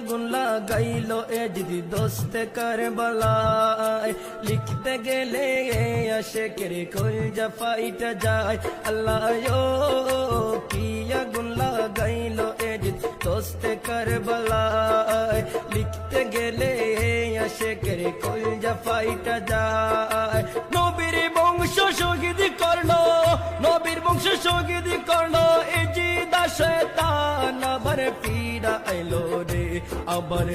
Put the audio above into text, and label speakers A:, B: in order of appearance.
A: আগুন লাগাইলো এ যদি দোস্তে কারবালায় লিখতে গেলে আসে কেরে কল জাফাইটা যায় আল্লাহ কি আগুন লাগাইলো এ যদি দোস্তে কারবালায় লিখতে গেলে আসে কেরে কল জাফাইটা যায় নবীর বংশ শহীদ করল নবীর বংশ শহীদ করল এই জি দাসে তান আবার ফিরা আইলো রে আবার